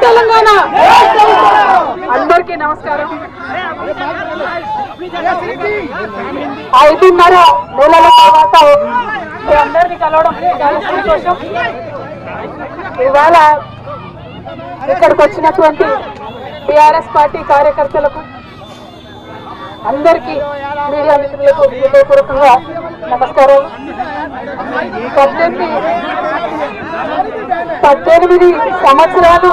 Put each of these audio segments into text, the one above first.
తెలంగాణ. అందరికీ నమస్కారం. ఐదున్నర నెలల తర్వాత మీ అందరినీ కలవడం చాలా సంతోషం. ఇవాళ ఇక్కడికి వచ్చినటువంటి టిఆర్ఎస్ పార్టీ కార్యకర్తలకు అందరికీ మీడియా మిత్రులకు హృదయపూర్వకంగా నమస్కారాలు. పద్దెనిమిది పద్దెనిమిది సంవత్సరాలు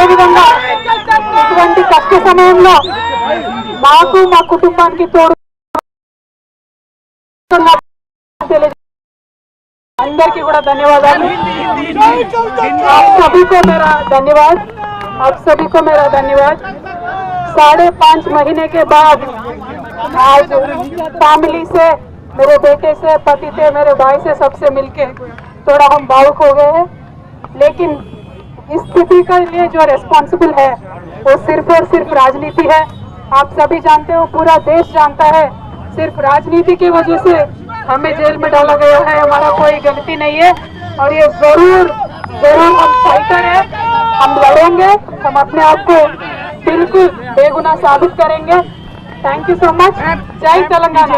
అదేవిధంగా ఇటువంటి కష్ట సమయంలో మాకు మా కుటుంబానికి తోడు తెలియజే- అందరికీ కూడా ధన్యవాదాలు आप सभी को मेरा धन्यवाद आप सभी को मेरा धन्यवाद साढ़े पाँच महीने के बाद आज फैमिली से मेरे बेटे से पति से मेरे भाई से सबसे मिलके थोड़ा हम भावुक हो गए हैं लेकिन इस स्थिति के लिए जो रेस्पॉन्सिबल है वो सिर्फ़ और सिर्फ़ राजनीति है। आप सभी जानते हो पूरा देश जानता है। सिर्फ़ राजनीति की वजह से हमें जेल में डाला गया है हमारा कोई गलती नहीं है। और ये ज़रूर ज़रूर हम फाइटर है हम लड़ेंगे हम अपने आप को बिल्कुल बेगुना साबित करेंगे। थैंक यू सो मच जय Telangana.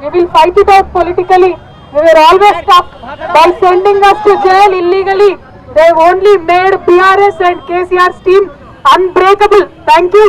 we will fight it out politically. We were always tough by sending us to jail illegally. They only made BRS and KCR's team unbreakable. Thank you.